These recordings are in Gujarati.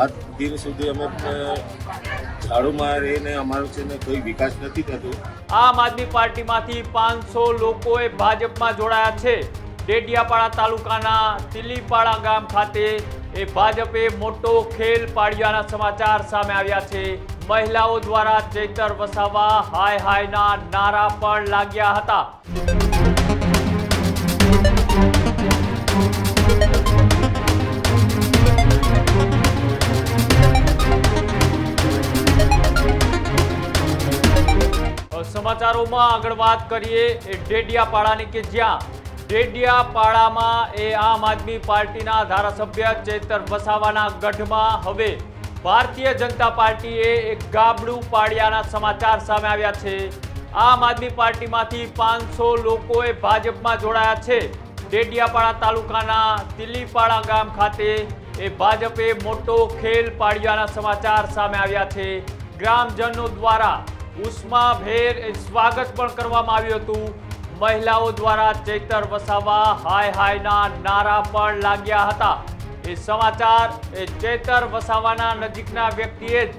આજ દિન સુધી અમે ઝાડુમાં રહીને અમારું છે ને કોઈ વિકાસ નથી થતો. આમ આદમી પાર્ટીમાંથી પાંચસો લોકોએ ભાજપમાં જોડાયા છે. ડેડિયાપાડા તાલુકાના તિલીપાડા ગામ ખાતે એ ભાજપે મોટો ખેલ પાડ્યાના સમાચાર સામે આવ્યા છે. મહિલાઓ દ્વારા ચેતર વસાવા હાય હાયના નારા પણ લાગ્યા હતા. સમાચારોમાં આગળ વાત કરીએ એ ડેડિયાપાડાની કે જ્યાં ડેડિયાપાડામાં એ આમ આદમી પાર્ટીના ધારાસભ્ય ચેતર વસાવાના ગઢમાં હવે ભારતીય જનતા પાર્ટીએ એક ગાબડું પાડ્યાના સમાચાર સામે આવ્યા છે. આમ આદમી પાર્ટીમાંથી પાંચસો લોકોએ ભાજપમાં જોડાયા છે. ડેડિયાપાડા તાલુકાના તિલીપાડા ગામ ખાતે એ ભાજપે મોટો ખેલ પાડ્યાના સમાચાર સામે આવ્યા છે. ગ્રામજનો દ્વારા ઉષ્માભેર એ સ્વાગત પણ કરવામાં આવ્યું હતું. મહિલાઓ દ્વારા ચૈતર વસાવા હાય હાયના નારા પણ લાગ્યા હતા. એ સમાચાર એ ચૈતર વસાવાના નજીકના વ્યક્તિએ જ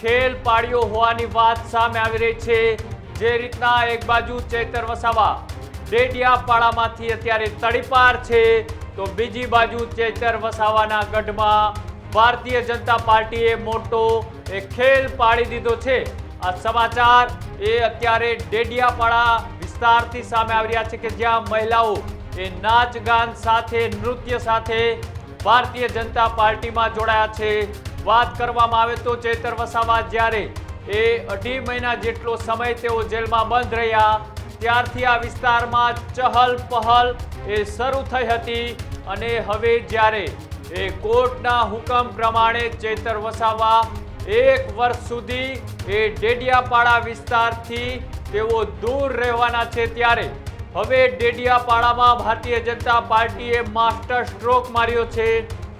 ખેલ પાડ્યો હોવાની વાત સામે આવી રહી છે. જે રીતના એક બાજુ ચૈતર વસાવા ડેડિયાપાડામાંથી અત્યારે તડીપાર છે, તો બીજી બાજુ ચૈતર વસાવાના ગઢમાં ભારતીય જનતા પાર્ટીએ મોટો એ ખેલ પાડી દીધો છે. આ સમાચાર એ અત્યારે ડેડિયાપાડા વિસ્તારથી સામે આવી રહ્યા છે કે જ્યાં મહિલાઓ એ નાચ ગાન સાથે, નૃત્ય સાથે ભારતીય જનતા પાર્ટીમાં જોડાયા છે. વાત કરવામાં આવે તો ચેતર વસાવા જ્યારે એ અઢી મહિના જેટલો સમય તેઓ જેલમાં બંધ રહ્યા, ત્યારથી આ વિસ્તારમાં ચહલ પહલ એ શરૂ થઈ હતી અને હવે જ્યારે એ કોર્ટના હુકમ પ્રમાણે ચેતર વસાવા એક વર્ષ સુધી એ ડેડિયાપાડા વિસ્તારથી તેઓ દૂર રહેવાના છે ત્યારે હવે ડેડિયાપાડામાં ભારતીય જનતા પાર્ટીએ માસ્ટર સ્ટ્રોક માર્યો છે.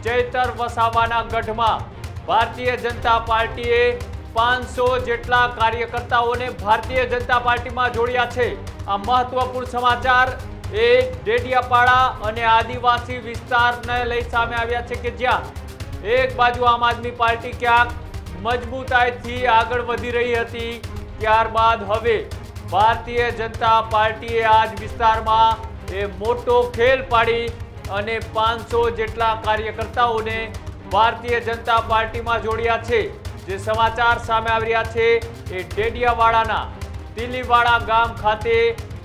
ચૈતર વસાવાના ગઢમાં ભારતીય જનતા પાર્ટીએ પાંચસો જેટલા કાર્યકર્તાઓને ભારતીય જનતા પાર્ટીમાં જોડ્યા છે. આ મહત્વપૂર્ણ સમાચાર એ ડેડિયાપાડા અને આદિવાસી વિસ્તારને લઈ સામે આવ્યા છે કે જ્યાં એક બાજુ આમ આદમી પાર્ટી ક્યાંક મજબૂતાઈથી આગળ વધી રહી હતી. ત્યારબાદ હવે ભારતીય જનતા પાર્ટીએ આજ વિસ્તારમાં એ મોટો ખેલ પાડી અને પાંચસો જેટલા કાર્યકર્તાઓને ભારતીય જનતા પાર્ટીમાં જોડ્યા છે. જે સમાચાર સામે આવી છે એ ડેડિયાવાડાના તિલીવાડા ગામ ખાતે,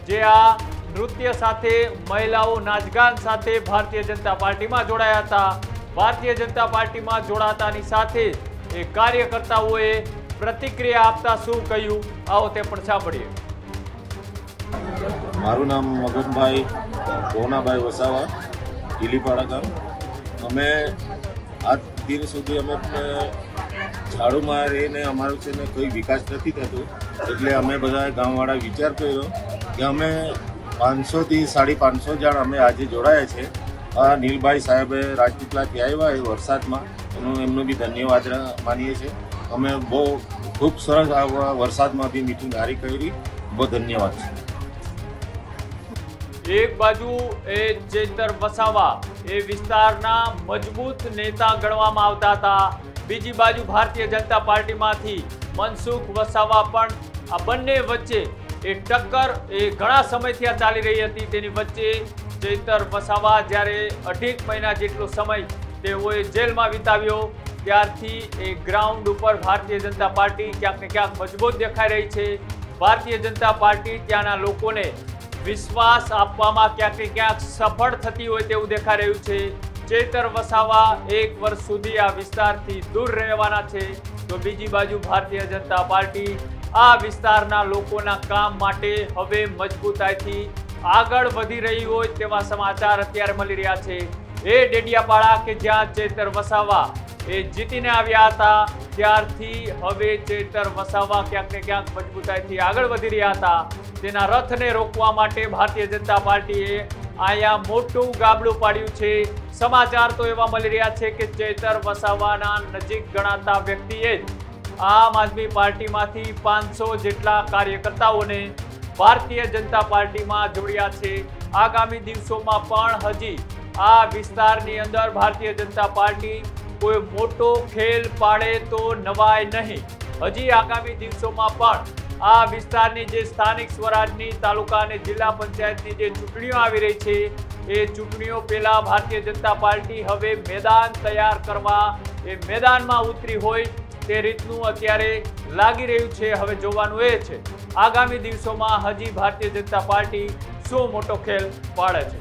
જે આ નૃત્ય સાથે મહિલાઓ નાચગાન સાથે ભારતીય જનતા પાર્ટીમાં જોડાયા હતા. ભારતીય જનતા પાર્ટીમાં જોડાતાની સાથે એ કાર્યકર્તાઓએ પ્રતિક્રિયા આપતા શું કહ્યું, આવો તે પણ સાંભળીએ. મારું નામ મગનભાઈ કોનાભાઈ વસાવા ઢીલીપાડા ગામ. અમે આજ દિન સુધી અમે ઝાડુ ઝાડુમાં રહીને અમારું છે ને કોઈ વિકાસ નથી થતો, એટલે અમે બધા ગામવાળા વિચાર કર્યો કે અમે પાંચસોથી સાડી પાંચસો જણ અમે આજે જોડાયા છે. નીલભાઈ સાહેબે રાજપીપળાથી આવ્યા એ વરસાદમાં. એનું એમનું બી ધન્યવાદ માનીએ છીએ. અમે બહુ ખૂબ સરસ આ વરસાદમાં બી મીટિંગ હારી કરી. બહુ ધન્યવાદ એક બાજુ એ ચેતર વસાવા એ વિસ્તારના મજબૂત નેતા ગણવામાં આવતા હતા. બીજી બાજુ ભારતીય જનતા પાર્ટીમાંથી મનસુખ વસાવા પણ આ બંને વચ્ચે એ ટક્કર એ ઘણા સમયથી આ ચાલી રહી હતી. તેની વચ્ચે ચેતર વસાવા જ્યારે અઢીક મહિના જેટલો સમય તેઓએ જેલમાં વિતાવ્યો, ત્યારથી એ ગ્રાઉન્ડ ઉપર ભારતીય જનતા પાર્ટી ક્યાંક ને ક્યાંક મજબૂત દેખાઈ રહી છે. ભારતીય જનતા પાર્ટી ત્યાંના લોકોને વિશ્વાસ આપવામાં ક્યાંક ને ક્યાંક સફળ થતી હોય તેવું દેખાઈ રહ્યું છે. ચેતર વસાવા એક વર્ષ સુધી આ વિસ્તારથી દૂર રહેવાના છે. તો બીજી બાજુ ભારતીય જનતા પાર્ટી આ વિસ્તારના લોકોના કામ માટે હવે મજબૂતાઈથી આગળ વધી રહી હોય તેવા સમાચાર અત્યારે મળી રહ્યા છે. એ ડેડિયાપાડા કે જ્યાં ચેતર વસાવા એ જીતીને આવ્યા હતા, ત્યારથી હવે ચેતર વસાવા ક્યાંક ને ક્યાંક મજબૂતાઈથી આગળ વધી રહ્યા હતા. તેના રથને રોકવા માટે ભારતીય જનતા પાર્ટીએ અહીંયા મોટું ગાબડું પાડ્યું છે. સમાચાર તો એવા મળી રહ્યા છે કે ચેતર વસાવાના નજીક ગણાતા વ્યક્તિએ જ આમ આદમી પાર્ટીમાંથી પાંચસો જેટલા કાર્યકર્તાઓને ભારતીય જનતા પાર્ટીમાં જોડ્યા છે. આગામી દિવસોમાં પણ હજી આ વિસ્તારની અંદર ભારતીય જનતા પાર્ટી કોઈ મોટો ખેલ પાડે તો નવાય નહીં. હજી આગામી દિવસોમાં પણ આ વિસ્તારની જે સ્થાનિક સ્વરાજની તાલુકા અને જિલ્લા પંચાયતની જે ચૂંટણીઓ આવી રહી છે, એ ચૂંટણીઓ પહેલા ભારતીય જનતા પાર્ટી હવે મેદાન તૈયાર કરવા એ મેદાનમાં ઉતરી હોય તે રીતનું અત્યારે લાગી રહ્યું છે, હવે જોવાનું એ છે. આગામી દિવસોમાં હજી ભારતીય જનતા પાર્ટી શું મોટો ખેલ પાડે છે.